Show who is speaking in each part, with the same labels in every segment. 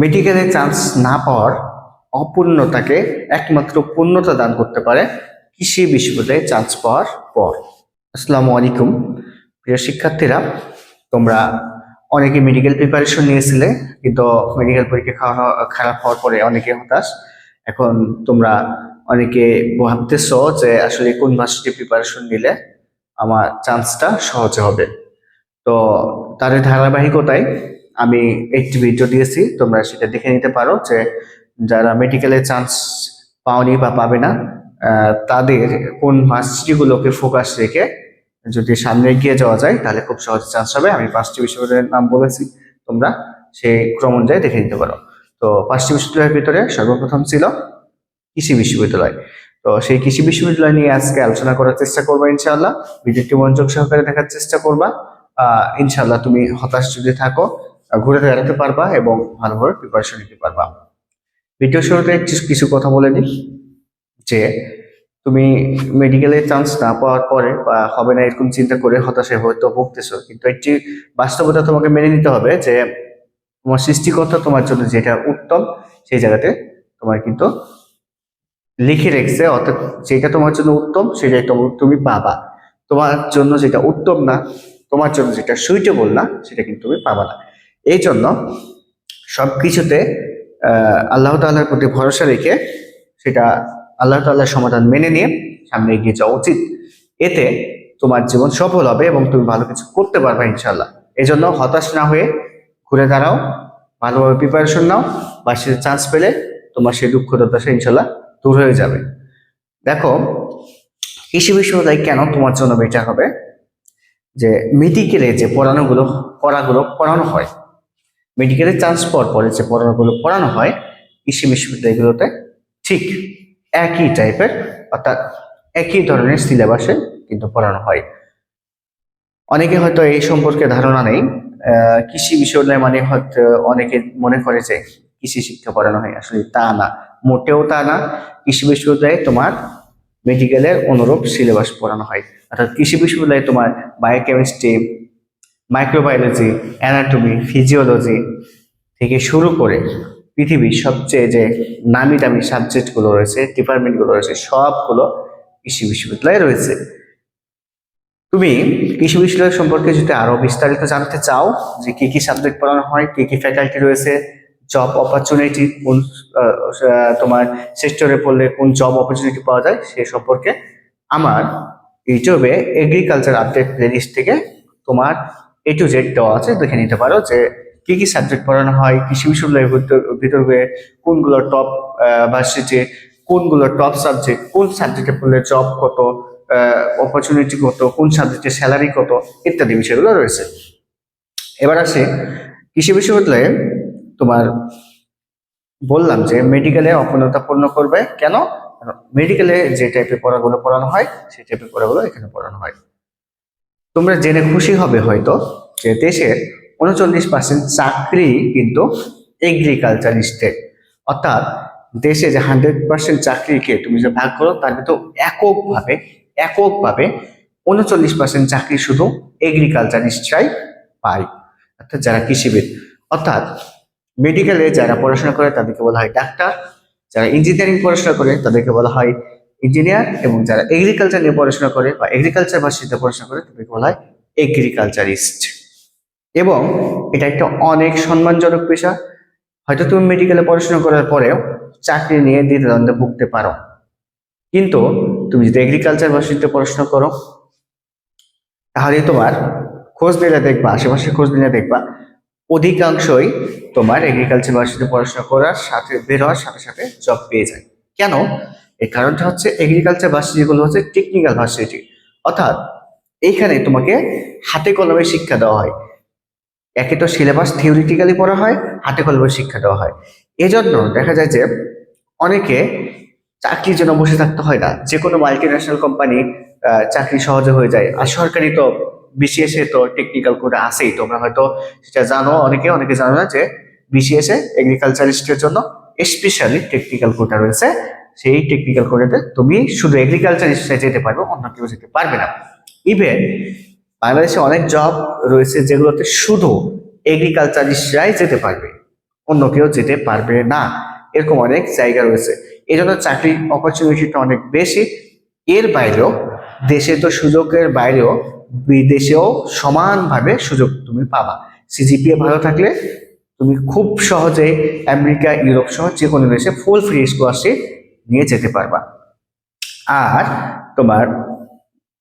Speaker 1: মেডিকেলে চান্স না পাওয়ার অপূর্ণতাকে একমাত্র পূর্ণতা দান করতে পারে কৃষি বিশ্ববিদ্যালয়ে চান্স পাওয়ার পর। আসসালামু আলাইকুম। প্রিয় শিক্ষার্থীরা, তোমরা অনেকে মেডিকেল প্রিপারেশন নিয়েছিলে, কিন্তু মেডিকেল পরীক্ষা খারাপ হওয়ার পরে অনেকে হতাশ। এখন তোমরা অনেকে ভাবতেছ যে আসলে কোন ভার্সিটি প্রিপারেশন নিলে আমার চান্সটা সহজে হবে। তো তার ধারাবাহিকতায় আমি একটি ভিডিও দিয়েছি, তোমরা সেটা দেখে নিতে পারো যে যারা মেডিকেলে চান্স পাওনি বা পাবে না তাদের কোন ভার্সিটিগুলোকে ফোকাস রেখে যদি সামনে এগিয়ে যাওয়া যায়, তাহলে খুব সহজে চান্স হবে। আমি পাঁচটি বিশ্ববিদ্যালয়ের নাম বলেছি, তোমরা সেই ক্রম অনুযায়ী দেখে নিতে পারো। তো পাঁচটি বিশ্ববিদ্যালয়ের ভিতরে সর্বপ্রথম ছিল কৃষি বিশ্ববিদ্যালয়। তো সেই কৃষি বিশ্ববিদ্যালয় নিয়ে আজকে আলোচনা করার চেষ্টা করব ইনশাআল্লাহ। ভিডিওটি মনোযোগ সহকারে দেখার চেষ্টা করবা। আহ, ইনশাআল্লাহ তুমি হতাশ যদি থাকো ঘুরে দাঁড়াতে পারবা এবং ভালোভাবে প্রিপারেশন নিতে পারবা। ভিডিও শুরুতে কিছু- কথা বলে দিই যে তুমি মেডিকেলে চান্স না পাওয়ার পরে বা হবে না এরকম চিন্তা করে হতাশায় হয়তো ভুগতেছো, কিন্তু একটি বাস্তবতা তোমাকে মেনে নিতে হবে যে তোমার সৃষ্টিকর্তা তোমার জন্য যেটা উত্তম, সেই জায়গাতে তোমার কিন্তু লিখে রেখেছে, অর্থাৎ যেটা তোমার জন্য উত্তম, সেটাই তুমি পাবা। তোমার জন্য যেটা উত্তম না, তোমার জন্য যেটা সুইটেবল না, সেটা কিন্তু তুমি পাবা না। এই জন্য সব কিছুতে আল্লাহ তাআলার প্রতি ভরসা রেখে সেটা আল্লাহ তাআলার সমাধান মেনে নিয়ে সামনে এগিয়ে যাওয়া উচিত। এতে তোমার জীবন সফল হবে এবং তুমি ভালো কিছু করতে পারবে ইনশাল্লাহ এই জন্য হতাশ না হয়ে ঘুরে দাঁড়াও, ভালোভাবে প্রিপারেশন নাও বা সে চান্স পেলে তোমার সেই দুঃখ হতাশা ইনশাল্লাহ দূর হয়ে যাবে। দেখো, কৃষি বিশ্ববিদ্যালয় কেন তোমার জন্য বেটার হবে? যে মেডিকেলে যে পড়ানোগুলো পড়াগুলো পড়ানো হয়। মেডিকেলে চান্স পাওয়ার পরে যে পড়ানোগুলো পড়ানো হয়, কৃষি বিশ্ববিদ্যালয়গুলোতে ঠিক একই টাইপের অর্থাৎ একই ধরনের সিলেবাসে কিন্তু পড়ানো হয়। অনেকে হয়তো এই সম্পর্কে ধারণা নেই। কৃষি বিশ্ববিদ্যালয় মানে হয়তো অনেকে মনে করে যে কৃষি শিক্ষা পড়ানো হয়, আসলে তা না। মোটেও তা না। কৃষি বিশ্ববিদ্যালয়ে তোমার মেডিকেলের অনুরূপ সিলেবাস পড়ানো হয়। অর্থাৎ কৃষি বিশ্ববিদ্যালয়ে তোমার বায়োকেমিস্ট্রি মাইক্রোবায়োলজি, অ্যানাটমি, ফিজিওলজি থেকে শুরু করে পৃথিবীর সবচেয়ে যে নামি দামি সাবজেক্টগুলো রয়েছে, ডিপার্টমেন্টগুলো রয়েছে, সবগুলো কৃষি বিশ্ববিদ্যালয়ে রয়েছে। তুমি কৃষি বিশ্ববিদ্যালয় সম্পর্কে যদি আরও বিস্তারিত জানতে চাও, যে কি কি সাবজেক্ট পড়ানো হয়, কি কি ফ্যাকাল্টি রয়েছে জব অপরচুনিটি কোন তোমার সেক্টরে পড়লে কোন জব অপরচুনিটি পাওয়া যায়, সে সম্পর্কে আমার ইউটিউবে এগ্রিকালচার আপডেট প্লেলিস্ট থেকে তোমার এ টু জেড দেওয়া আছে, দেখে নিতে পারো যে কি কি সাবজেক্ট পড়ানো হয়, কৃষি বিশ্ববিদ্যালয়ের ভিতর- ভিতরে কোনগুলো টপ ভার্সিটি কোনগুলো টপ সাবজেক্ট কোন সাবজেক্টে পড়লে জব কত অপরচুনিটি কত, কোন সাবজেক্টে স্যালারি কত, ইত্যাদি বিষয়গুলো রয়েছে। এবার আসে, কৃষি বিশ্ববিদ্যালয়ে তোমার বললাম যে মেডিকেলে অপূর্ণতা পূর্ণ করবে। কেন? মেডিকেলে যে টাইপের পড়াগুলো পড়ানো হয়, সেই টাইপের পড়াগুলো এখানে পড়ানো হয়। তোমরা জেনে খুশি হবে হয়তো যে দেশের উনচল্লিশ পার্সেন্ট চাকরি কিন্তু এগ্রিকালচার স্টেট অর্থাৎ দেশে যে হান্ড্রেড পার্সেন্ট চাকরিকে তুমি যে ভাগ করো, তার ভিতর এককভাবে এককভাবে উনচল্লিশ পার্সেন্ট চাকরি শুধু এগ্রিকালচার এগ্রিকালচারিস্টরাই পায়। অর্থাৎ যারা কৃষিবিদ। অর্থাৎ মেডিকেলে যারা পড়াশোনা করে, তাদেরকে বলা হয় ডাক্তার যারা ইঞ্জিনিয়ারিং পড়াশোনা করে, তাদেরকে বলা হয় ইঞ্জিনিয়ার এবং যারা এগ্রিকালচার নিয়ে পড়াশোনা করে বা এগ্রিকালচার ভার্সিটিতে পড়াশোনা করে, তাদেরকে বলা হয় এগ্রিকালচারিস্ট এবং এটা একটা অনেক সম্মানজনক পেশা। হয়তো তুমি মেডিকেলে পড়াশোনা করার পরেও চাকরি নিয়ে দ্বিধাদ্বন্দ্বে ভুগতে পারো। কিন্তু তুমি যদি এগ্রিকালচার ভার্সিটিতে পড়াশোনা করো, তাহলে তোমার খোঁজ নিলে দেখবা, আশেপাশে খোঁজ নিলে দেখবা, অধিকাংশই তোমার এগ্রিকালচার ভার্সিটিতে পড়াশোনা করার সাথে, বের হওয়ার সাথে সাথে জব পেয়ে যায়। কেন? এর কারণটা হচ্ছে এগ্রিকালচার ভার্সিটিগুলো হচ্ছে টেকনিক্যাল ভার্সিটি অর্থাৎ এইখানে তোমাকে হাতে কলমে শিক্ষা দেওয়া হয়। একে তো সিলেবাস থিওরিটিক্যালি পড়া হয়, হাতে কলমে শিক্ষা দেওয়া হয়। এজন্য দেখা যায় যে অনেকে চাকরির জন্য বসে থাকতে হয় না। যে কোনো মাল্টি ন্যাশনাল কোম্পানি চাকরি সহজে হয়ে যায়। আর সরকারি তো বিসিএস এ তো টেকনিক্যাল কোটা আছেই। তোমরা হয়তো সেটা জানো, অনেকে অনেকে জানো না যে বিসিএস এ এগ্রিকালচারিস্টের জন্য স্পেশালি টেকনিক্যাল কোটা রয়েছে। সেই টেকনিক্যাল কোটাতে তুমি শুধু এগ্রিকালচার এগ্রিকালচারিস্টে যেতে পারবে, অন্য কেউ যেতে পারবে না। ইভেন বাংলাদেশে অনেক জব রয়েছে যেগুলোতে শুধু এগ্রিকালচারিস্টরাই যেতে পারবে, অন্য কেউ যেতে পারবে না। এরকম অনেক জায়গা রয়েছে। এই জন্য চাকরির অপরচুনিটিটা অনেক বেশি। এর বাইরেও দেশে তো সুযোগের বাইরেও বিদেশেও সমানভাবে সুযোগ তুমি পাবা। সিজিপিএ ভালো থাকলে তুমি খুব সহজে আমেরিকা ইউরোপ সহ যে কোনো দেশে ফুল ফ্রি স্কলারশিপ নিয়ে যেতে পারবা। আর তোমার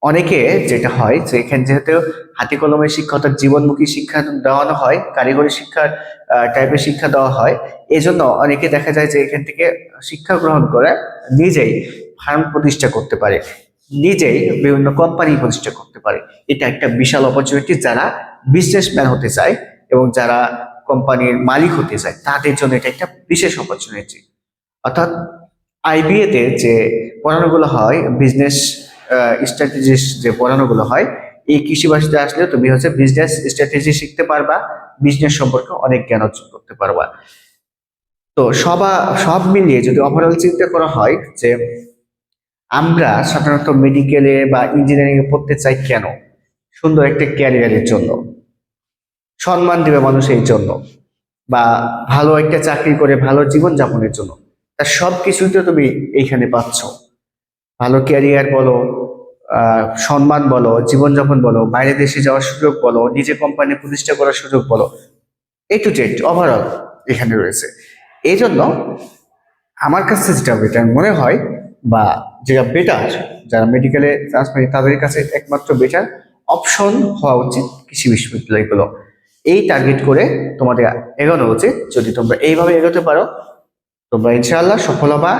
Speaker 1: অনেকে যেটা হয় যে এখানে যেহেতু হাতে কলমে শিক্ষা অর্থাৎ জীবনমুখী শিক্ষা দেওয়ানো হয়, কারিগরি শিক্ষার টাইপের শিক্ষা দেওয়া হয় এই জন্য অনেকে দেখা যায় যে এখান থেকে শিক্ষা গ্রহণ করে নিজেই ফার্ম প্রতিষ্ঠা করতে পারে, নিজেই বিভিন্ন কোম্পানি প্রতিষ্ঠা করতে পারে। এটা একটা বিশাল অপরচুনিটি যারা বিজনেসম্যান হতে চায় এবং যারা কোম্পানির মালিক হতে চায়, তাদের জন্য এটা একটা বিশেষ অপরচুনিটি অর্থাৎ আইবিএ তে যে পড়ানোগুলো হয় বিজনেস স্ট্র্যাটেজিস যে পড়ানোগুলো হয়, এই কৃষি ভাষাতে আসলে তুমি হচ্ছে বিজনেস স্ট্র্যাটেজি শিখতে পারবা বিজনেস সম্পর্কে অনেক জ্ঞান অর্জন করতে পারবা। তো সবা, সব মিলিয়ে যদি ওভারঅল চিন্তা করা হয় যে আমরা সাধারণত মেডিকেলে বা ইঞ্জিনিয়ারিং এ পড়তে চাই কেন? সুন্দর একটা ক্যারিয়ারের জন্য। সম্মান দেবে মানুষ এই জন্য। বা ভালো একটা চাকরি করে ভালো জীবন যাপনের জন্য। তার সব কিছুই তো তুমি এইখানে পাচ্ছ। ভালো ক্যারিয়ার বলো সম্মান বলো, জীবনযাপন বলো, বাইরে দেশে যাওয়ার সুযোগ বলো, নিজে কোম্পানি প্রতিষ্ঠা করার সুযোগ বলো এ টু জেড ওভারঅল এখানে রয়েছে। এই জন্য আমার কাছে যেটা বেটার মনে হয়, বা যেটা বেটার যারা মেডিকেলে চান্স পায় তাদের কাছে একমাত্র বেটার অপশন হওয়া উচিত কৃষি বিশ্ববিদ্যালয়গুলো। এই টার্গেট করে তোমাদের এগোনো উচিত। যদি তোমরা এইভাবে এগোতে পারো তোমরা ইনশাআল্লাহ সফল হবা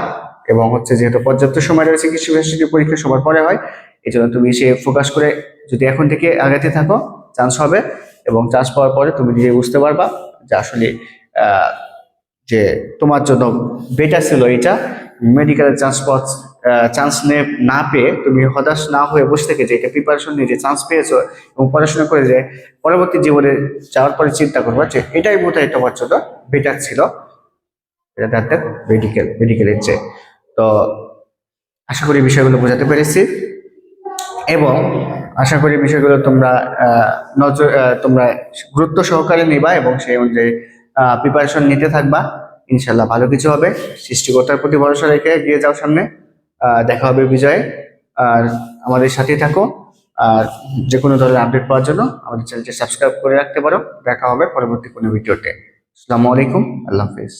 Speaker 1: এবং হচ্ছে যেহেতু পর্যাপ্ত সময় রয়েছে কৃষি বিশ্ববিদ্যালয় পরীক্ষা সবার পরে হয় এই জন্য তুমি সে ফোকাস করে যদি এখন থেকে আগাতে থাকো চান্স হবে এবং চান্স পাওয়ার পরে তুমি নিজে বুঝতে পারবা যে আসলে যে তোমার জন্য বেটার ছিল এটা। মেডিকেলের চান্স পাওয়ার চান্স না পেয়ে তুমি হতাশ না হয়ে বসে থেকে যে এটা প্রিপারেশন নিয়ে যে চান্স পেয়েছ এবং পড়াশোনা করে যে পরবর্তী জীবনে যাওয়ার পরে চিন্তা করবা যে এটাই বোধ হয় তোমার জন্য বেটার ছিল। এটা তাদের মেডিকেল মেডিকেলের চেয়ে। তো আশা করি বিষয়গুলো বোঝাতে পেরেছি। এবং আশা করি বিষয়গুলো তোমরা নজর তোমরা গুরুত্ব সহকারে নিবা এবং সেই অনুযায়ী প্রিপারেশন নিতে থাকবা। ইনশাল্লাহ ভালো কিছু হবে। সৃষ্টিকর্তার প্রতি ভরসা রেখে এগিয়ে যাও সামনে। দেখা হবে বিজয়ে। আর আমাদের সাথে থাকো। আর যে কোনো ধরনের আপডেট পাওয়ার জন্য আমাদের চ্যানেলটি সাবস্ক্রাইব করে রাখতে পারো। দেখা হবে পরবর্তী কোনো ভিডিওতে। আসসালামু আলাইকুম। আল্লাহ হাফিজ।